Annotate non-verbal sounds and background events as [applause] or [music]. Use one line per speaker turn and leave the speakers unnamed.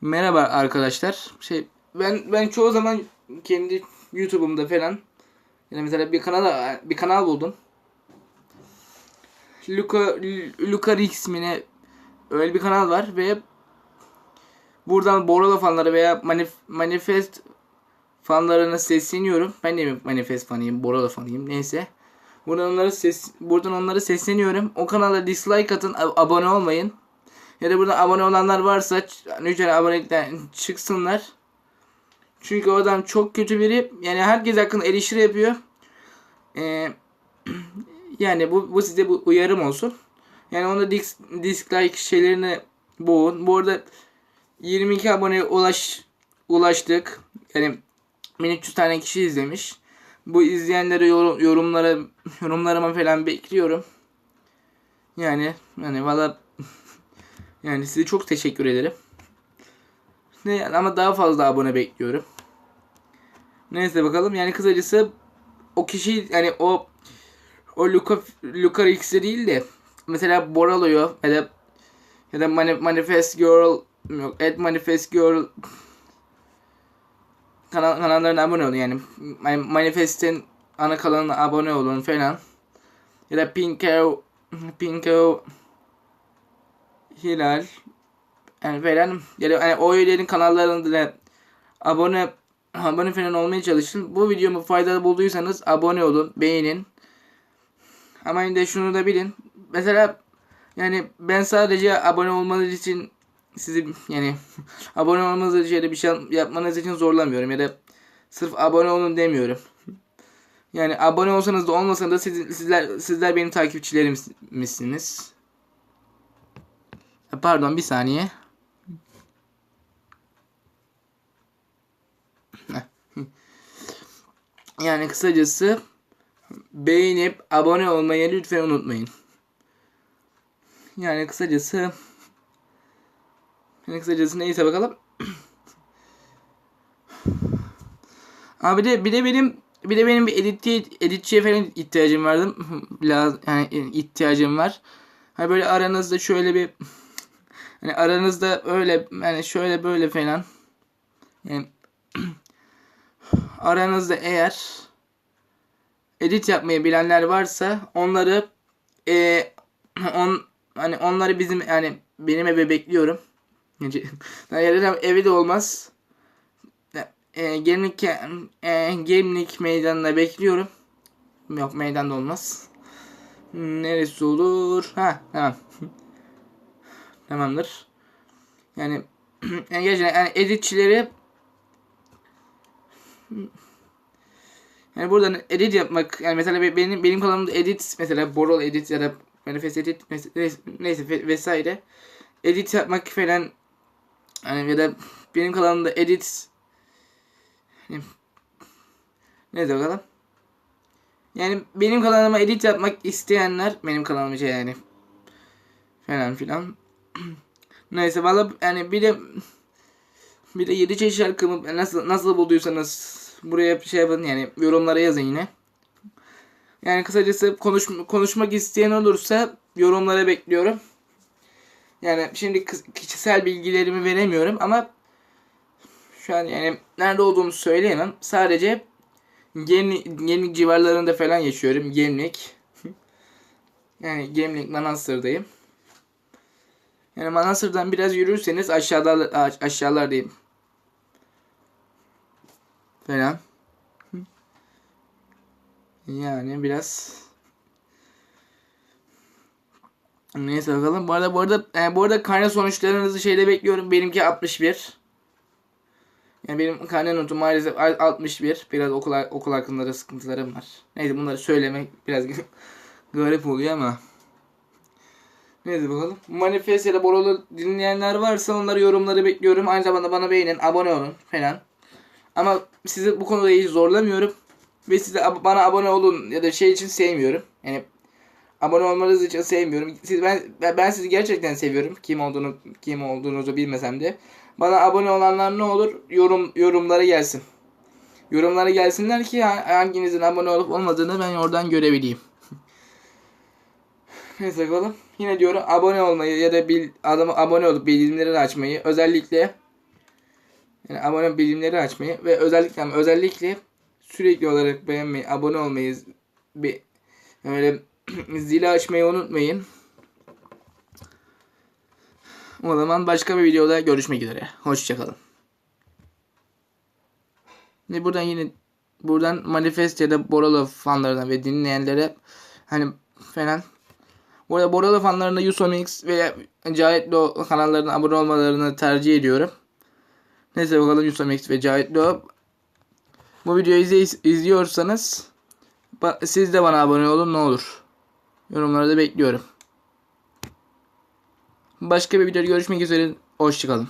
Merhaba arkadaşlar. Şey ben ben çoğu zaman kendi YouTube'umda falan yani mesela bir kanal bir kanal buldum. Luca Luca ismine öyle bir kanal var ve buradan Borolo fanları veya manif, Manifest fanlarına sesleniyorum. Ben de Manifest fanıyım, Borolo fanıyım. Neyse. Buradan onları ses buradan onları sesleniyorum. O kanala dislike atın, ab- abone olmayın. Ya da burada abone olanlar varsa lütfen abonelikten çıksınlar. Çünkü o adam çok kötü biri. Yani herkes hakkında eleştiri yapıyor. Ee, [clears throat] yani bu, bu size bu uyarım olsun. Yani onda dis, dislike şeylerini boğun. Bu arada 22 aboneye ulaş, ulaştık. Yani 1300 tane kişi izlemiş. Bu izleyenlere yorum, yorumlara [laughs] yorumlarıma falan bekliyorum. Yani yani valla yani size çok teşekkür ederim. Ne ama daha fazla abone bekliyorum. Neyse bakalım yani kısacası o kişi yani o o Luca Luca X'e değil de mesela Boralo'yu ya da ya da Mani- Manifest Girl yok Ed Manifest Girl kanal, kanallarına abone olun yani Man- Manifest'in ana kanalına abone olun falan ya da Pinko Pinko Hilal yani falan ya da yani o üyelerin kanallarında da abone abone falan olmaya çalışın. Bu videomu faydalı bulduysanız abone olun, beğenin. Ama yine de şunu da bilin. Mesela yani ben sadece abone olmanız için sizi yani [laughs] abone olmanız için bir şey yapmanız için zorlamıyorum ya da sırf abone olun demiyorum. Yani abone olsanız da olmasanız da siz, sizler sizler benim takipçilerimsiniz. Pardon bir saniye. [laughs] Yani kısacası beğenip abone olmayı lütfen unutmayın. Yani kısacası yani kısacası neyse bakalım. [clears throat] Abi de bir de benim bir de benim bir editçi editçiye falan ihtiyacım vardı. [laughs] Yani ihtiyacım var. Hani böyle aranızda şöyle bir hani aranızda öyle yani şöyle böyle falan yani [clears throat] aranızda eğer edit yapmayı bilenler varsa onları e, [clears throat] on hani onları bizim yani benim eve bekliyorum. [laughs] Yani evi de olmaz. E, gemlik e, gemlik meydanına bekliyorum. Yok meydanda olmaz. Neresi olur? Ha tamam. [laughs] Tamamdır. Yani [clears throat] yani gerçekten yani editçileri yani buradan edit yapmak yani mesela benim benim kanalımda edit mesela Borol edit ya da manifest edit neyse, vesaire edit yapmak falan yani ya da benim kanalımda edit neyse bakalım yani benim kanalıma edit yapmak isteyenler benim kanalım şey yani falan filan [clears throat] neyse valla yani bir de bir de 7 çeşit şarkımı nasıl nasıl bulduysanız buraya şey yapın yani yorumlara yazın yine. Yani kısacası konuş, konuşmak isteyen olursa yorumlara bekliyorum. Yani şimdi kişisel bilgilerimi veremiyorum ama şu an yani nerede olduğumu söyleyemem. Sadece Gemlik, Gemlik civarlarında falan yaşıyorum. Gemlik. [laughs] yani Gemlik Manastır'dayım. Yani Manastır'dan biraz yürürseniz aşağıda aşağılardayım. Falan. Yani biraz Neyse bakalım. Bu arada bu arada e, bu arada karne sonuçlarınızı şeyde bekliyorum. Benimki 61. Yani benim karne notum maalesef 61. Biraz okul okul hakkında da sıkıntılarım var. Neyse bunları söylemek biraz [laughs] garip oluyor ama. Neyse bakalım. Manifest ya da Borolu dinleyenler varsa onları yorumları bekliyorum. Aynı zamanda bana beğenin, abone olun falan. Ama sizi bu konuda hiç zorlamıyorum. Ve size bana abone olun ya da şey için sevmiyorum. Yani abone olmanız için sevmiyorum. Siz ben ben sizi gerçekten seviyorum. Kim olduğunu kim olduğunuzu bilmesem de. Bana abone olanlar ne olur? Yorum yorumlara gelsin. Yorumlara gelsinler ki hanginizin abone olup olmadığını ben oradan görebileyim. Neyse bakalım. yine diyorum abone olmayı ya da bil, adamı abone olup bildirimleri açmayı özellikle yani abone bildirimleri açmayı ve özellikle özellikle sürekli olarak beğenmeyi, abone olmayı, bir öyle [clears throat] zili açmayı unutmayın. O zaman başka bir videoda görüşmek üzere. Hoşçakalın. Ve buradan yine buradan manifest ya da Boralo fanlarına ve dinleyenlere hani falan Burada Boralo fanlarına Yusomix veya Cahit Lo kanallarına abone olmalarını tercih ediyorum. Neyse bakalım Yusomix ve Cahit Lo. Bu videoyu izley- izliyorsanız siz de bana abone olun ne olur. Yorumları da bekliyorum. Başka bir videoda görüşmek üzere. Hoşçakalın.